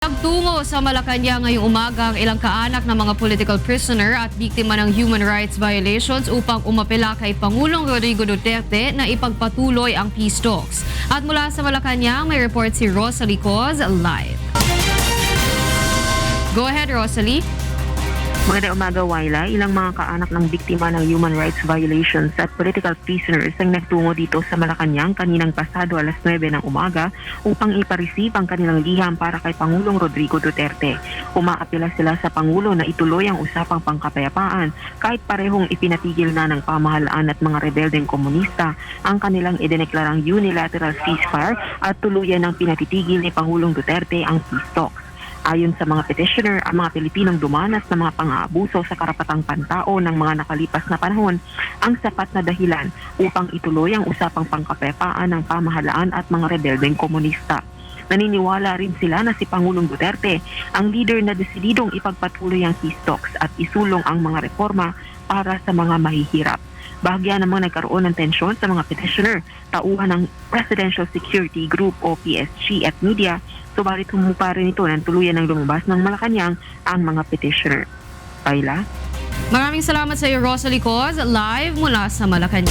Nagtungo sa Malacanang ngayong umaga ang ilang kaanak ng mga political prisoner at biktima ng human rights violations upang umapela kay Pangulong Rodrigo Duterte na ipagpatuloy ang peace talks. At mula sa Malacanang, may report si Rosalie Coz live. Go ahead, Rosalie. Maganda umaga, Waila. Ilang mga kaanak ng biktima ng human rights violations at political prisoners ang nagtungo dito sa Malacanang kaninang pasado alas 9 ng umaga upang ipareceive ang kanilang liham para kay Pangulong Rodrigo Duterte. Umaapila sila sa Pangulo na ituloy ang usapang pangkapayapaan kahit parehong ipinatigil na ng pamahalaan at mga rebeldeng komunista ang kanilang idineklarang unilateral ceasefire at tuluyan ng pinatitigil ni Pangulong Duterte ang peace talks. Ayon sa mga petitioner, ang mga Pilipinong dumanas ng mga pang-aabuso sa karapatang pantao ng mga nakalipas na panahon ang sapat na dahilan upang ituloy ang usapang pangkapayapaan ng pamahalaan at mga rebeldeng komunista. Naniniwala rin sila na si Pangulong Duterte ang leader na desididong ipagpatuloy ang talks at isulong ang mga reforma para sa mga mahihirap. Bahagya namang nagkaroon ng tensyon sa mga petitioner, tauhan ng Presidential Security Group o PSG at media, subalit humupa rin ito ng tuluyan ng lumabas ng Malacanang ang mga petitioner. Paila? Maraming salamat sa iyo, Rosalie Coz, live mula sa Malacanang.